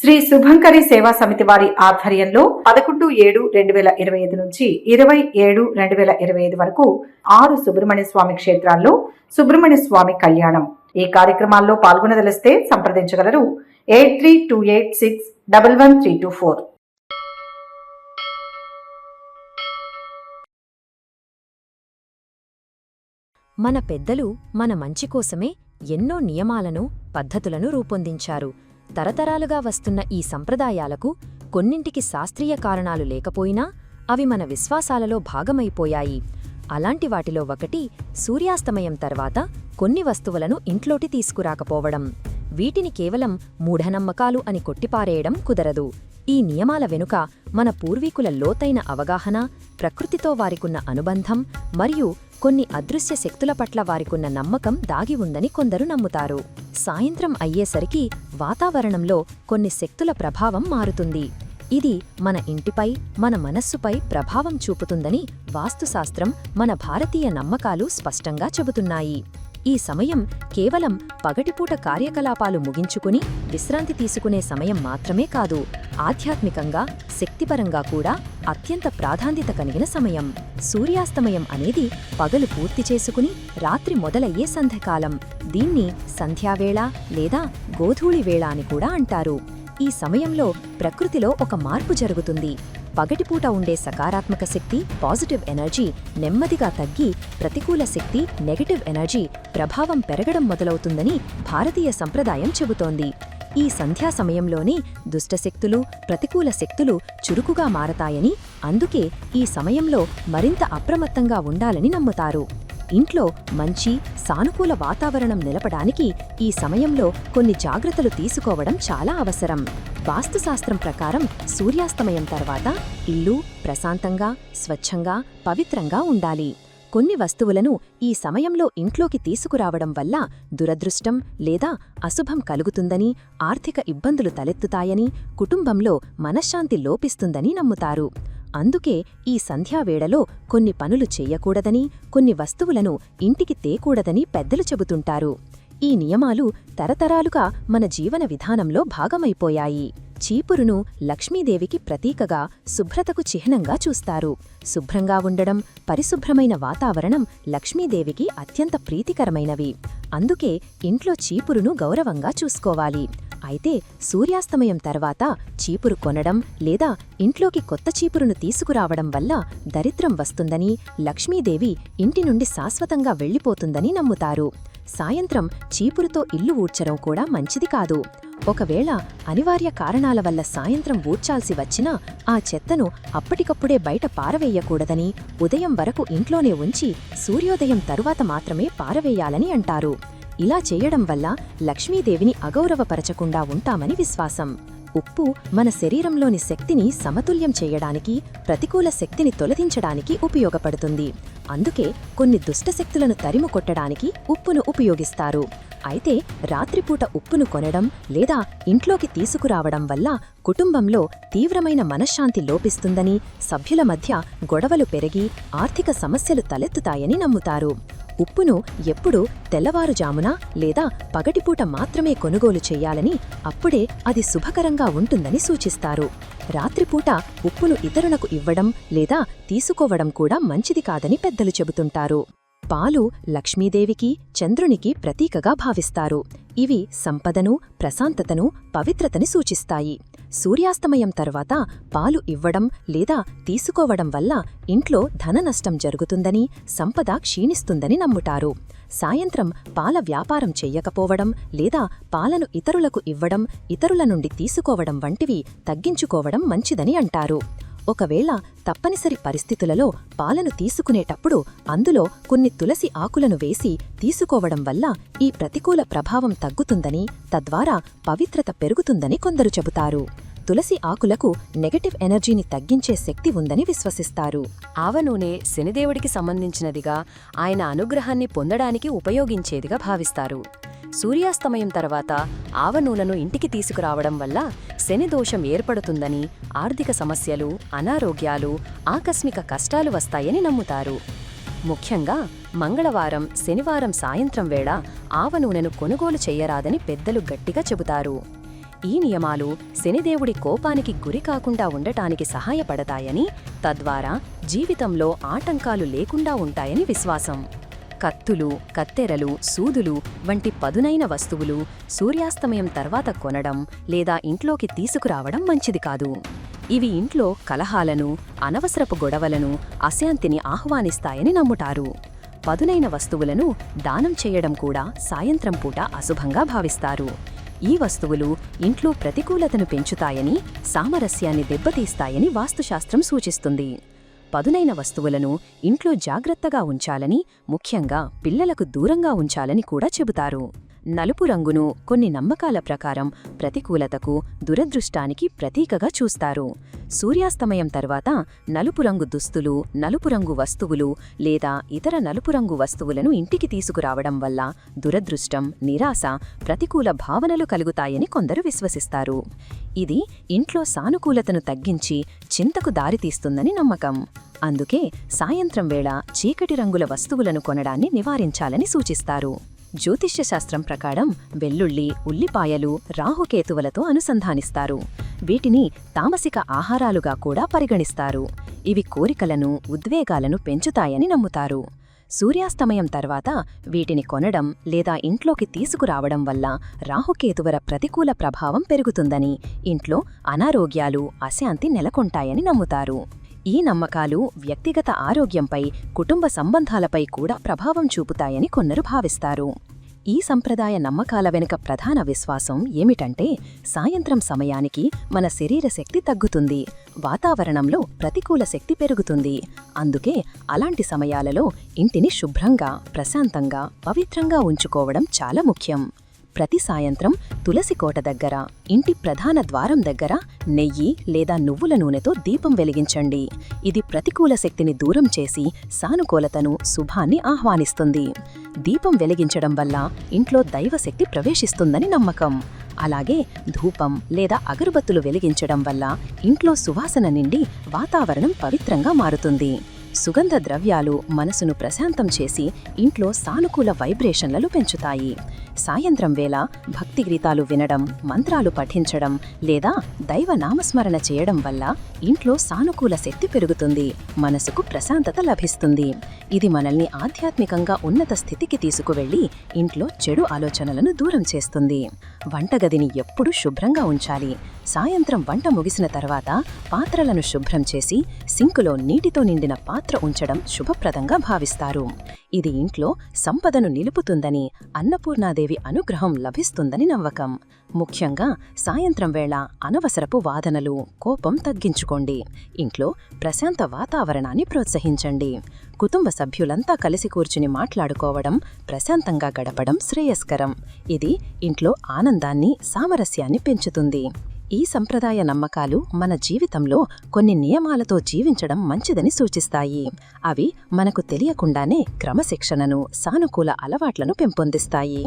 శ్రీ శుభంకరి సేవా సమితి వారి ఆధ్వర్యంలో పదకొండు ఏడు రెండు వేల ఇరవై ఐదు నుంచి ఇరవై ఏడు రెండు వేల ఇరవై ఐదు వరకు ఆరు సుబ్రహ్మణ్య స్వామి క్షేత్రాల్లో సుబ్రహ్మణ్య స్వామి కళ్యాణం. ఈ కార్యక్రమాల్లో పాల్గొనదలిస్తే సంప్రదించగలరు. Eight three two eight six double one three two four. మన పెద్దలు మన మంచి కోసమే ఎన్నో నియమాలను పద్ధతులను రూపొందించారు. తరతరాలుగా వస్తున్న ఈ సంప్రదాయాలకు కొన్నింటికి శాస్త్రీయ కారణాలు లేకపోయినా అవి మన విశ్వాసాలలో భాగమైపోయాయి. అలాంటి వాటిలో ఒకటి సూర్యాస్తమయం తర్వాత కొన్ని వస్తువులను ఇంట్లోటి తీసుకురాకపోవడం. వీటిని కేవలం మూఢనమ్మకాలు అని కొట్టిపారేయడం కుదరదు. ఈ నియమాల వెనుక మన పూర్వీకుల లోతైన అవగాహన ప్రకృతితో వారికున్న అనుబంధం మరియు కొన్ని అదృశ్య శక్తుల పట్ల వారికున్న నమ్మకం దాగి ఉందని కొందరు నమ్ముతారు. సాయంత్రం అయ్యేసరికి వాతావరణంలో కొన్ని శక్తుల ప్రభావం మారుతుంది. ఇది మన ఇంటిపై మన మనస్సుపై ప్రభావం చూపుతుందని వాస్తుశాస్త్రం మన భారతీయ నమ్మకాలు స్పష్టంగా చెబుతున్నాయి. ఈ సమయం కేవలం పగటిపూట కార్యకలాపాలు ముగించుకుని విశ్రాంతి తీసుకునే సమయం మాత్రమే కాదు ఆధ్యాత్మికంగా శక్తిపరంగా కూడా అత్యంత ప్రాధాన్యత కలిగిన సమయం. సూర్యాస్తమయం అనేది పగలు పూర్తి చేసుకుని రాత్రి మొదలయ్యే సంధ్యకాలం. దీన్ని సంధ్యావేళ లేదా గోధూళి వేళ అని కూడా అంటారు. ఈ సమయంలో ప్రకృతిలో ఒక మార్పు జరుగుతుంది. పగటిపూట ఉండే సకారాత్మక శక్తి పాజిటివ్ ఎనర్జీ నెమ్మదిగా తగ్గి ప్రతికూల శక్తి నెగటివ్ ఎనర్జీ ప్రభావం పెరగడం మొదలవుతుందని భారతీయ సంప్రదాయం చెబుతోంది. ఈ సంధ్యా సమయంలోనే దుష్టశక్తులు ప్రతికూల శక్తులు చురుకుగా మారతాయని అందుకే ఈ సమయంలో మరింత అప్రమత్తంగా ఉండాలని నమ్ముతారు. ఇంట్లో మంచి సానుకూల వాతావరణం నిలపడానికి ఈ సమయంలో కొన్ని జాగ్రత్తలు తీసుకోవడం చాలా అవసరం. వాస్తుశాస్త్రం ప్రకారం సూర్యాస్తమయం తర్వాత ఇల్లు ప్రశాంతంగా స్వచ్ఛంగా పవిత్రంగా ఉండాలి. కొన్ని వస్తువులను ఈ సమయంలో ఇంట్లోకి తీసుకురావడం వల్ల దురదృష్టం లేదా అశుభం కలుగుతుందని ఆర్థిక ఇబ్బందులు తలెత్తుతాయని కుటుంబంలో మనశ్శాంతి లోపిస్తుందని నమ్ముతారు. అందుకే ఈ సంధ్యావేళలో కొన్ని పనులు చెయ్యకూడదని కొన్ని వస్తువులను ఇంటికి తేకూడదని పెద్దలు చెబుతుంటారు. ఈ నియమాలు తరతరాలుగా మన జీవన విధానంలో భాగమైపోయాయి. చీపురును లక్ష్మీదేవికి ప్రతీకగా శుభ్రతకు చిహ్నంగా చూస్తారు. శుభ్రంగా ఉండడం పరిశుభ్రమైన వాతావరణం లక్ష్మీదేవికి అత్యంత ప్రీతికరమైనవి. అందుకే ఇంట్లో చీపురును గౌరవంగా చూసుకోవాలి. అయితే సూర్యాస్తమయం తర్వాత చీపురు కొనడం లేదా ఇంట్లోకి కొత్త చీపురును తీసుకురావడం వల్ల దరిద్రం వస్తుందని లక్ష్మీదేవి ఇంటి నుండి శాశ్వతంగా వెళ్ళిపోతుందని నమ్ముతారు. సాయంత్రం చీపురుతో ఇల్లు ఊడ్చడం కూడా మంచిది కాదు. ఒకవేళ అనివార్య కారణాల వల్ల సాయంత్రం ఊడ్చాల్సి వచ్చినా ఆ చెత్తను అప్పటికప్పుడే బయట పారవేయకూడదని ఉదయం వరకు ఇంట్లోనే ఉంచి సూర్యోదయం తరువాత మాత్రమే పారవేయాలని అంటారు. ఇలా చేయడం వల్ల లక్ష్మీదేవిని అగౌరవపరచకుండా ఉంటామని విశ్వాసం. ఉప్పు మన శరీరంలోని శక్తిని సమతుల్యం చేయడానికి ప్రతికూల శక్తిని తొలగించడానికి ఉపయోగపడుతుంది. అందుకే కొన్ని దుష్టశక్తులను తరిము కొట్టడానికి ఉప్పును ఉపయోగిస్తారు. అయితే రాత్రిపూట ఉప్పును కొనడం లేదా ఇంట్లోకి తీసుకురావడం వల్ల కుటుంబంలో తీవ్రమైన మనశ్శాంతి లోపిస్తుందని సభ్యుల మధ్య గొడవలు పెరిగి ఆర్థిక సమస్యలు తలెత్తుతాయని నమ్ముతారు. ఉప్పును ఎప్పుడూ తెల్లవారుజామున లేదా పగటిపూట మాత్రమే కొనుగోలు చేయాలని అప్పుడే అది శుభకరంగా ఉంటుందని సూచిస్తారు. రాత్రిపూట ఉప్పును ఇతరులకు ఇవ్వడం లేదా తీసుకోవడం కూడా మంచిది కాదని పెద్దలు చెబుతుంటారు. పాలు లక్ష్మీదేవికి చంద్రునికి ప్రతీకగా భావిస్తారు. ఇవి సంపదను ప్రశాంతతను పవిత్రతని సూచిస్తాయి. సూర్యాస్తమయం తర్వాత పాలు ఇవ్వడం లేదా తీసుకోవడం వల్ల ఇంట్లో ధన నష్టం జరుగుతుందని సంపద క్షీణిస్తుందని నమ్ముటారు సాయంత్రం పాల వ్యాపారం చెయ్యకపోవడం లేదా పాలను ఇతరులకు ఇవ్వడం ఇతరుల నుండి తీసుకోవడం వంటివి తగ్గించుకోవడం మంచిదని అంటారు. ఒకవేళ తప్పనిసరి పరిస్థితులలో పాలను తీసుకునేటప్పుడు అందులో కొన్ని తులసి ఆకులను వేసి తీసుకోవడం వల్ల ఈ ప్రతికూల ప్రభావం తగ్గుతుందని తద్వారా పవిత్రత పెరుగుతుందని కొందరు చెబుతారు. తులసి ఆకులకు నెగటివ్ ఎనర్జీని తగ్గించే శక్తి ఉందని విశ్వసిస్తారు. ఆవనూనె శనిదేవుడికి సంబంధించినదిగా ఆయన అనుగ్రహాన్ని పొందడానికి ఉపయోగించేదిగా భావిస్తారు. సూర్యాస్తమయం తర్వాత ఆవనూలను ఇంటికి తీసుకురావడం వల్ల శని దోషం ఏర్పడుతుందని ఆర్థిక సమస్యలు అనారోగ్యాలు ఆకస్మిక కష్టాలు వస్తాయని నమ్ముతారు. ముఖ్యంగా మంగళవారం శనివారం సాయంత్రం వేళ ఆవనూనెను కొనుగోలు చెయ్యరాదని పెద్దలు గట్టిగా చెబుతారు. ఈ నియమాలు శనిదేవుడి కోపానికి గురి కాకుండా ఉండటానికి సహాయపడతాయని తద్వారా జీవితంలో ఆటంకాలు లేకుండా ఉంటాయని విశ్వాసం. కత్తులు కత్తెరలు సూదులు వంటి పదునైన వస్తువులు సూర్యాస్తమయం తర్వాత కొనడం లేదా ఇంట్లోకి తీసుకురావడం మంచిది కాదు. ఇవి ఇంట్లో కలహాలను అనవసరపు గొడవలను అశాంతిని ఆహ్వానిస్తాయని నమ్ముతారు. పదునైన వస్తువులను దానం చేయడం కూడా సాయంత్రం పూట అశుభంగా భావిస్తారు. ఈ వస్తువులు ఇంట్లో ప్రతికూలతను పెంచుతాయని సామరస్యాన్ని దెబ్బతీస్తాయని వాస్తుశాస్త్రం సూచిస్తుంది. పదునైన వస్తువులను ఇంట్లో జాగ్రత్తగా ఉంచాలని ముఖ్యంగా పిల్లలకు దూరంగా ఉంచాలని కూడా చెబుతారు. నలుపు రంగును కొన్ని నమ్మకాల ప్రకారం ప్రతికూలతకు దురదృష్టానికి ప్రతీకగా చూస్తారు. సూర్యాస్తమయం తర్వాత నలుపు రంగు దుస్తులు నలుపు రంగు వస్తువులు లేదా ఇతర నలుపు రంగు వస్తువులను ఇంటికి తీసుకురావడం వల్ల దురదృష్టం నిరాశ ప్రతికూల భావనలు కలుగుతాయని కొందరు విశ్వసిస్తారు. ఇది ఇంట్లో సానుకూలతను తగ్గించి చింతకు దారితీస్తుందని నమ్మకం. అందుకే సాయంత్రం వేళ చీకటి రంగుల వస్తువులను కొనడాన్ని నివారించాలని సూచిస్తారు. జ్యోతిష్య శాస్త్రం ప్రకారం వెల్లుల్లి ఉల్లిపాయలు రాహుకేతువులతో అనుసంధానిస్తారు. వీటిని తామసిక ఆహారాలుగా కూడా పరిగణిస్తారు. ఇవి కోరికలను ఉద్వేగాలను పెంచుతాయని నమ్ముతారు. సూర్యాస్తమయం తర్వాత వీటిని కొనడం లేదా ఇంట్లోకి తీసుకురావడం వల్ల రాహుకేతువర ప్రతికూల ప్రభావం పెరుగుతుందని ఇంట్లో అనారోగ్యాలు అశాంతి నెలకొంటాయని నమ్ముతారు. ఈ నమ్మకాలు వ్యక్తిగత ఆరోగ్యంపై కుటుంబ సంబంధాలపై కూడా ప్రభావం చూపుతాయని కొందరు భావిస్తారు. ఈ సంప్రదాయ నమ్మకాల వెనుక ప్రధాన విశ్వాసం ఏమిటంటే సాయంత్రం సమయానికి మన శరీర శక్తి తగ్గుతుంది వాతావరణంలో ప్రతికూల శక్తి పెరుగుతుంది. అందుకే అలాంటి సమయాలలో ఇంటిని శుభ్రంగా ప్రశాంతంగా పవిత్రంగా ఉంచుకోవడం చాలా ముఖ్యం. ప్రతి సాయంత్రం తులసి కోట దగ్గర ఇంటి ప్రధాన ద్వారం దగ్గర నెయ్యి లేదా నువ్వుల నూనెతో దీపం వెలిగించండి. ఇది ప్రతికూల శక్తిని దూరం చేసి సానుకూలతను శుభాన్ని ఆహ్వానిస్తుంది. దీపం వెలిగించడం వల్ల ఇంట్లో దైవశక్తి ప్రవేశిస్తుందని నమ్మకం. అలాగే ధూపం లేదా అగరబత్తులు వెలిగించడం వల్ల ఇంట్లో సువాసన నిండి వాతావరణం పవిత్రంగా మారుతుంది. సుగంధ ద్రవ్యాలు మనసును ప్రశాంతం చేసి ఇంట్లో సానుకూల వైబ్రేషన్లను పెంచుతాయి. సాయంత్రం వేళ భక్తి గీతాలు వినడం మంత్రాలు పఠించడం లేదా దైవ నామస్మరణ చేయడం వల్ల ఇంట్లో సానుకూల శక్తి పెరుగుతుంది మనసుకు ప్రశాంతత లభిస్తుంది. ఇది మనల్ని ఆధ్యాత్మికంగా ఉన్నత స్థితికి తీసుకువెళ్ళి ఇంట్లో చెడు ఆలోచనలను దూరం చేస్తుంది. వంటగదిని ఎప్పుడూ శుభ్రంగా ఉంచాలి. సాయంత్రం వంట ముగిసిన తర్వాత పాత్రలను శుభ్రం చేసి సింకులో నీటితో నిండిన పాత్ర ఉంచడం శుభప్రదంగా భావిస్తారు. ఇది ఇంట్లో సంపదను నిలుపుతుందని అన్నపూర్ణాదేవి అనుగ్రహం లభిస్తుందని నమ్మకం. ముఖ్యంగా సాయంత్రం వేళ అనవసరపు వాదనలు కోపం తగ్గించుకోండి. ఇంట్లో ప్రశాంత వాతావరణాన్ని ప్రోత్సహించండి. కుటుంబ సభ్యులంతా కలిసి కూర్చుని మాట్లాడుకోవడం ప్రశాంతంగా గడపడం శ్రేయస్కరం. ఇది ఇంట్లో ఆనందాన్ని సామరస్యాన్ని పెంచుతుంది. ఈ సంప్రదాయ నమ్మకాలు మన జీవితంలో కొన్ని నియమాలతో జీవించడం మంచిదని సూచిస్తాయి. అవి మనకు తెలియకుండానే క్రమశిక్షణను సానుకూల అలవాట్లను పెంపొందిస్తాయి.